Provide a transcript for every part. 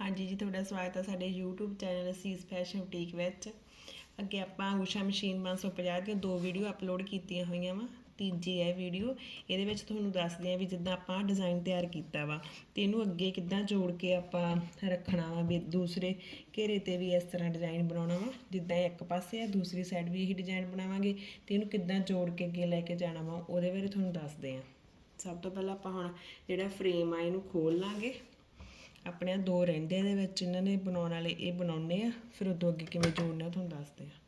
ਹਾਂਜੀ ਜੀ, ਤੁਹਾਡਾ ਸਵਾਗਤ ਹੈ ਸਾਡੇ YouTube channel Asees fashion boutique ਵਿੱਚ। ਅੱਗੇ ਆਪਾਂ ਊਸ਼ਾ ਮਸ਼ੀਨ 550 ਦੀਆਂ ਦੋ ਵੀਡੀਓ ਅਪਲੋਡ ਕੀਤੀਆਂ ਹੋਈਆਂ ਵਾ। ਤੀਜੀ ਹੈ ਵੀਡੀਓ ਇਹਦੇ ਵਿੱਚ ਤੁਹਾਨੂੰ ਦੱਸਦੇ ਆ ਵੀ ਜਿੱਦਾਂ ਆਪਾਂ ਡਿਜ਼ਾਈਨ ਤਿਆਰ ਕੀਤਾ ਵਾ ਤੇ ਇਹਨੂੰ ਅੱਗੇ ਕਿੱਦਾਂ ਜੋੜ ਕੇ ਆਪਾਂ ਰੱਖਣਾ ਵਾ ਵੀ ਦੂਸਰੇ ਘੇਰੇ ਤੇ ਵੀ ਇਸ ਤਰ੍ਹਾਂ ਡਿਜ਼ਾਈਨ ਬਣਾਉਣਾ ਵਾ। ਜਿੱਦਾਂ ਇੱਕ ਪਾਸੇ ਆ, ਦੂਸਰੀ ਸਾਈਡ ਵੀ ਇਹੀ ਡਿਜ਼ਾਈਨ ਬਣਾਵਾਂਗੇ ਤੇ ਇਹਨੂੰ ਕਿੱਦਾਂ ਜੋੜ ਕੇ ਅੱਗੇ ਲੈ ਕੇ ਜਾਣਾ ਵਾ, ਉਹਦੇ ਬਾਰੇ ਤੁਹਾਨੂੰ ਦੱਸਦੇ ਆ ਸਭ ਤੋਂ ਪਹਿਲਾਂ ਆਪਾਂ ਹੁਣ ਜਿਹੜਾ ਫਰੇਮ ਆ, ਇਹਨੂੰ ਖੋਲ ਲਾਂਗੇ। ਆਪਣੇ ਦੋ ਰਹਿੰਦੇ ਇਹਦੇ ਵਿੱਚ ਇਹਨਾਂ ਨੇ ਬਣਾਉਣ ਵਾਲੇ ਇਹ ਬਣਾਉਣੇ ਆ, ਫਿਰ ਉਦੋਂ ਅੱਗੇ ਕਿਵੇਂ ਜੋੜਨਾ, ਤੁਹਾਨੂੰ ਦੱਸਦੇ ਆ।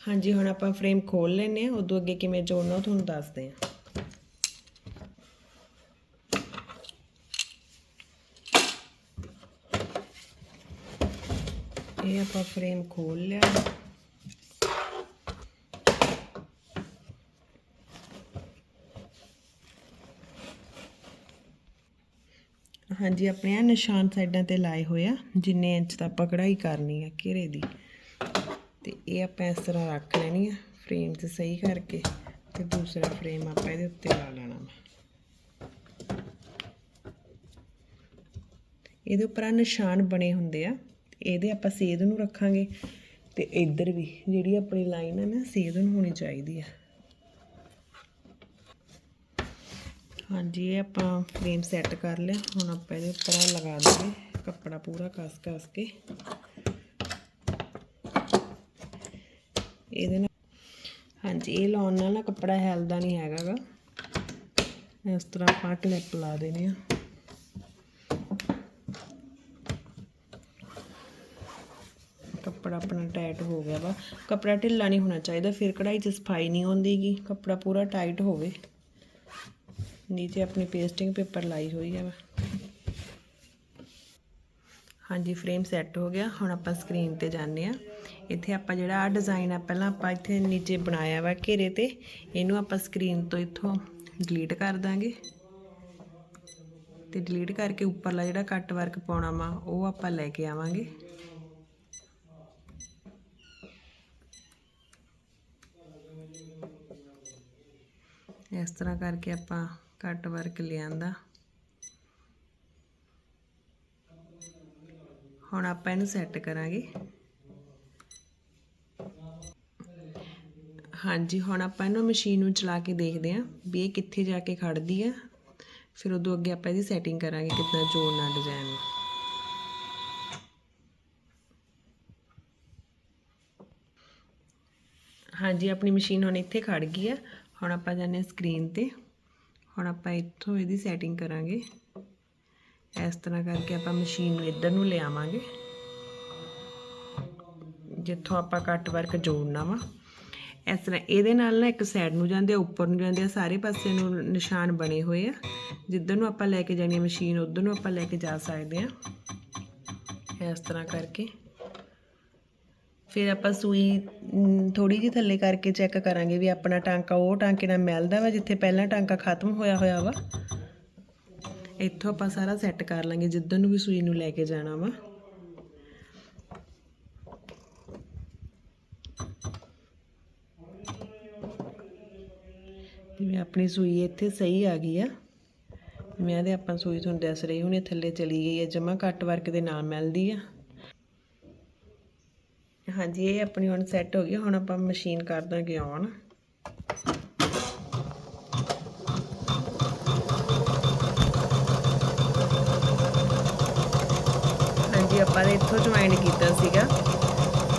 ਹਾਂਜੀ, ਹੁਣ ਆਪਾਂ ਫਰੇਮ ਖੋਲ ਲੈਨੇ ਆ ਉਦੋਂ ਅੱਗੇ ਕਿਵੇਂ ਜੋੜਨਾ ਤੁਹਾਨੂੰ ਦੱਸਦੇ ਆ ਇਹ ਆਪਾਂ ਫਰੇਮ ਖੋਲ ਲਿਆ। ਹਾਂਜੀ, ਆਪਣੇ ਆ ਨਿਸ਼ਾਨ ਸਾਈਡਾਂ ਤੇ ਲਾਏ ਹੋਏ ਆ, ਜਿੰਨੇ ਇੰਚ ਦਾ ਆਪਾਂ ਕਢਾਈ ਕਰਨੀ ਆ ਘੇਰੇ ਦੀ। ਤੇ ਇਹ ਆਪਾਂ ਇਸ ਤਰ੍ਹਾਂ ਰੱਖ ਲੈਣੀ ਆ ਫਰੇਮ 'ਚ ਸਹੀ ਕਰਕੇ ਤੇ ਦੂਸਰਾ ਫਰੇਮ ਆਪਾਂ ਇਹਦੇ ਉੱਤੇ ਲਾ ਲੈਣਾ ਵਾ। ਇਹਦੇ ਉੱਪਰ ਆ ਨਿਸ਼ਾਨ ਬਣੇ ਹੁੰਦੇ ਆ, ਇਹਦੇ ਆਪਾਂ ਸੇਧ ਨੂੰ ਰੱਖਾਂਗੇ ਤੇ ਇੱਧਰ ਵੀ ਜਿਹੜੀ ਆਪਣੀ ਲਾਈਨ ਹੈ ਨਾ, ਸੇਧ ਨੂੰ ਹੋਣੀ ਚਾਹੀਦੀ ਆ। ਹਾਂਜੀ, ਇਹ ਆਪਾਂ ਫਰੇਮ ਸੈੱਟ ਕਰ ਲਿਆ, ਹੁਣ ਆਪਾਂ ਇਹਦੇ ਉੱਪਰ ਲਗਾ ਦਾਂਗੇ ਕੱਪੜਾ ਪੂਰਾ ਕਸ-ਕਸ ਕੇ। ਇਹਦੇ ਨਾਲ। ਹਾਂਜੀ, ਇਹ ਲਾਉਣ ਨਾਲ ਨਾ ਕੱਪੜਾ ਹਿਲਦਾ ਨਹੀਂ ਹੈਗਾਗਾ। ਇਸ ਤਰ੍ਹਾਂ ਆਪਾਂ ਕਲਿੱਪ ਲਾ ਦੇਣੇ ਆ। ਕੱਪੜਾ ਆਪਣਾ ਟਾਈਟ ਹੋ ਗਿਆ ਵਾ। ਕੱਪੜਾ ਢਿੱਲਾ ਨਹੀਂ ਹੋਣਾ ਚਾਹੀਦਾ, ਫਿਰ ਕਢਾਈ 'ਚ ਸਫ਼ਾਈ ਨਹੀਂ ਹੁੰਦੀਗੀ ਕੱਪੜਾ ਪੂਰਾ ਟਾਈਟ ਹੋਵੇ। ਨੀਚੇ ਆਪਣੀ ਪੇਸਟਿੰਗ ਪੇਪਰ ਲਾਈ ਹੋਈ ਹੈ ਵਾ ਹਾਂਜੀ ਫਰੇਮ ਸੈੱਟ ਹੋ ਗਿਆ। ਹੁਣ ਆਪਾਂ ਸਕਰੀਨ ਤੇ ਜਾਂਦੇ ਆ। ਇੱਥੇ ਆਪਾਂ ਜਿਹੜਾ ਆ ਡਿਜ਼ਾਈਨ ਆ, ਪਹਿਲਾਂ ਆਪਾਂ ਇੱਥੇ ਨੀਚੇ ਬਣਾਇਆ ਵਾ ਘੇਰੇ ਤੇ, ਇਹਨੂੰ ਆਪਾਂ ਸਕਰੀਨ ਤੋਂ ਇੱਥੋਂ ਡਿਲੀਟ ਕਰ ਦਾਂਗੇ। ਤੇ ਡਿਲੀਟ ਕਰਕੇ ਉੱਪਰਲਾ ਜਿਹੜਾ ਕੱਟ ਵਰਕ ਪਾਉਣਾ ਵਾ, ਉਹ ਆਪਾਂ ਲੈ ਕੇ ਆਵਾਂਗੇ। ਇਸ ਤਰ੍ਹਾਂ ਕਰਕੇ ਆਪਾਂ ਕੱਟ ਵਰਕ ਲਿਆਂਦਾ। ਹੁਣ ਆਪਾਂ ਇਹਨੂੰ ਸੈੱਟ ਕਰਾਂਗੇ। ਹਾਂਜੀ, ਹੁਣ ਆਪਾਂ ਇਹਨੂੰ ਮਸ਼ੀਨ ਨੂੰ ਚਲਾ ਕੇ ਦੇਖਦੇ ਆਂ ਵੀ ਇਹ ਕਿੱਥੇ ਜਾ ਕੇ ਖੜਦੀ ਆ ਫਿਰ ਉਦੋਂ ਅੱਗੇ ਆਪਾਂ ਇਹਦੀ ਸੈਟਿੰਗ ਕਰਾਂਗੇ ਕਿੱਦਾਂ ਜੋੜਨਾ ਡਿਜ਼ਾਈਨ ਨੂੰ। ਹਾਂਜੀ, ਆਪਣੀ ਮਸ਼ੀਨ ਹੁਣ ਇੱਥੇ ਖੜ ਗਈ ਆ ਹੁਣ ਆਪਾਂ ਜਾਂਦੇ ਸਕਰੀਨ ਤੇ। ਹੁਣ ਆਪਾਂ ਇੱਥੋਂ ਇਹਦੀ ਸੈਟਿੰਗ ਕਰਾਂਗੇ। ਇਸ ਤਰ੍ਹਾਂ ਕਰਕੇ ਆਪਾਂ ਮਸ਼ੀਨ ਨੂੰ ਇੱਧਰ ਨੂੰ ਲਿਆਵਾਂਗੇ। ਜਿੱਥੋਂ ਆਪਾਂ ਕੱਟ ਵਰਕ ਜੋੜਨਾ ਵਾ। ਇਸ ਤਰ੍ਹਾਂ ਇਹਦੇ ਨਾਲ ਨਾ ਇੱਕ ਸਾਈਡ ਨੂੰ ਜਾਂਦੇ ਆ, ਉੱਪਰ ਨੂੰ ਜਾਂਦੇ ਆ, ਸਾਰੇ ਪਾਸੇ ਨੂੰ ਨਿਸ਼ਾਨ ਬਣੇ ਹੋਏ ਆ। ਜਿੱਧਰ ਨੂੰ ਆਪਾਂ ਲੈ ਕੇ ਜਾਣੀ ਆ ਮਸ਼ੀਨ, ਉਧਰ ਨੂੰ ਆਪਾਂ ਲੈ ਕੇ ਜਾ ਸਕਦੇ ਆ। ਇਸ ਤਰ੍ਹਾਂ ਕਰਕੇ। ਫਿਰ ਆਪਾਂ ਸੂਈ ਥੋੜੀ ਜਿਹੀ ਥੱਲੇ ਕਰਕੇ ਚੈੱਕ ਕਰਾਂਗੇ ਵੀ ਆਪਣਾ ਟਾਂਕਾ, ਉਹ ਟਾਂਕੇ ਨਾਲ ਮਿਲਦਾ ਵਾ, ਜਿੱਥੇ ਪਹਿਲਾਂ ਟਾਂਕਾ ਖਤਮ ਹੋਇਆ ਹੋਇਆ ਵਾ। ਇੱਥੋਂ ਆਪਾਂ ਸਾਰਾ ਸੈੱਟ ਕਰ ਲਾਂਗੇ, ਜਿੱਧਰ ਨੂੰ ਵੀ ਸੂਈ ਨੂੰ ਲੈ ਕੇ ਜਾਣਾ ਵਾ। ਜਿਵੇਂ ਆਪਣੀ ਸੂਈ ਇੱਥੇ ਸਹੀ ਆ ਗਈ ਆ। ਮੈਂ ਤੇ ਆਪਾਂ ਸੂਈ ਤੁਹਾਨੂੰ ਦੱਸ ਰਹੀ ਹੁਣੇ, ਥੱਲੇ ਚਲੀ ਗਈ ਹੈ ਜਮਾ ਕੱਟ ਵਰਕ ਦੇ ਨਾਲ ਮਿਲਦੀ ਆ। ਹਾਂਜੀ, ਇਹ ਆਪਣੀ ਹੁਣ ਸੈੱਟ ਹੋ ਗਈ, ਹੁਣ ਆਪਾਂ ਮਸ਼ੀਨ ਕਰ ਦਾਂਗੇ ਔਨ ਹਾਂਜੀ, ਆਪਾਂ ਨੇ ਇੱਥੋਂ ਜੁਆਇਨ ਕੀਤਾ ਸੀਗਾ,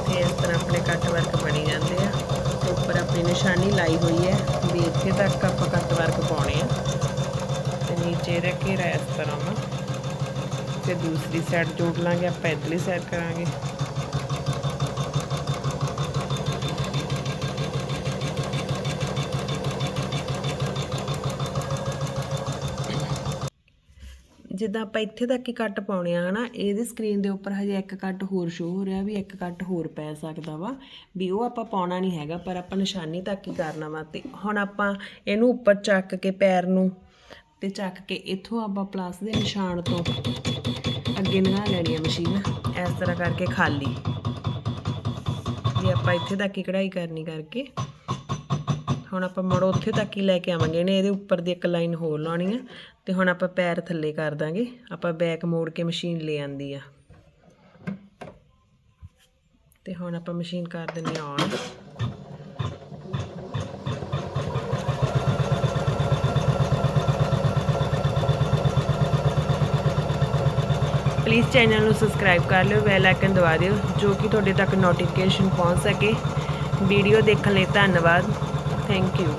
ਤੇ ਇਸ ਤਰ੍ਹਾਂ ਆਪਣੇ ਕੱਟ ਵਰਕ ਬਣੀ ਜਾਂਦੇ ਆ। ਉੱਪਰ ਆਪਣੀ ਨਿਸ਼ਾਨੀ ਲਾਈ ਹੋਈ ਹੈ ਵੀ ਇੱਥੇ ਤੱਕ ਆਪਾਂ ਕੱਟ ਵਰਕ ਪਾਉਣੇ ਆ ਤੇ ਨੀਚੇ ਦਾ ਘੇਰਾ ਇਸ ਤਰ੍ਹਾਂ ਵਾ। ਤੇ ਦੂਸਰੀ ਸਾਈਡ ਜੋੜ ਲਾਂਗੇ, ਆਪਾਂ ਇਧਰਲੀ ਸਾਈਡ ਕਰਾਂਗੇ। ਜਿੱਦਾਂ ਆਪਾਂ ਇੱਥੇ ਤੱਕ ਹੀ ਕੱਟ ਪਾਉਣੇ ਆ, ਹਨਾ, ਇਹਦੀ ਸਕਰੀਨ ਦੇ ਉੱਪਰ ਹਜੇ ਇੱਕ ਕੱਟ ਹੋਰ ਸ਼ੋ ਹੋ ਰਿਹਾ ਵੀ ਇੱਕ ਕੱਟ ਹੋਰ ਪੈ ਸਕਦਾ ਵਾ, ਵੀ ਉਹ ਆਪਾਂ ਪਾਉਣਾ ਨਹੀਂ ਹੈਗਾ, ਪਰ ਆਪਾਂ ਨਿਸ਼ਾਨੀ ਤੱਕ ਹੀ ਕਰਨਾ ਵਾ, ਤੇ ਹੁਣ ਆਪਾਂ ਇਹਨੂੰ ਉੱਪਰ ਚੱਕ ਕੇ ਪੈਰ ਨੂੰ ਤੇ ਚੱਕ ਕੇ ਇੱਥੋਂ ਆਪਾਂ ਪਲਾਸ ਦੇ ਨਿਸ਼ਾਨ ਤੋਂ ਅੱਗੇ ਲੰਘਾ ਲੈਣੀ ਆ ਮਸ਼ੀਨ ਇਸ ਤਰ੍ਹਾਂ ਕਰਕੇ ਖਾਲੀ। ਜੇ ਆਪਾਂ ਇੱਥੇ ਤੱਕ ਹੀ ਕਢਾਈ ਕਰਨੀ ਕਰਕੇ ਹੁਣ ਆਪਾਂ ਮੜੋ ਉੱਥੇ ਤੱਕ ਹੀ ਲੈ ਕੇ ਆਵਾਂਗੇ, ਇਹਨੇ ਇਹਦੇ ਉੱਪਰ ਦੀ ਇੱਕ ਲਾਈਨ ਹੋਰ ਲਾਉਣੀ ਆ, ਤੇ ਹੁਣ ਆਪਾਂ ਪੈਰ ਥੱਲੇ ਕਰ ਦਾਂਗੇ, ਆਪਾਂ ਬੈਕ ਮੋੜ ਕੇ ਮਸ਼ੀਨ ਲੈ ਆਂਦੀ ਆ। ਤੇ ਹੁਣ ਆਪਾਂ ਮਸ਼ੀਨ ਕਰ ਦਿੰਨੇ ਆ ਔਨ ਪਲੀਜ਼ ਚੈਨਲ ਨੂੰ ਸਬਸਕ੍ਰਾਈਬ ਕਰ ਲਿਓ ਬੈਲ ਆਈਕਨ ਦਬਾ ਦਿਓ, ਜੋ ਕਿ ਤੁਹਾਡੇ ਤੱਕ ਨੋਟੀਫਿਕੇਸ਼ਨ ਪਹੁੰਚ ਸਕੇ। ਵੀਡੀਓ ਦੇਖਣ ਲਈ ਧੰਨਵਾਦ। Thank you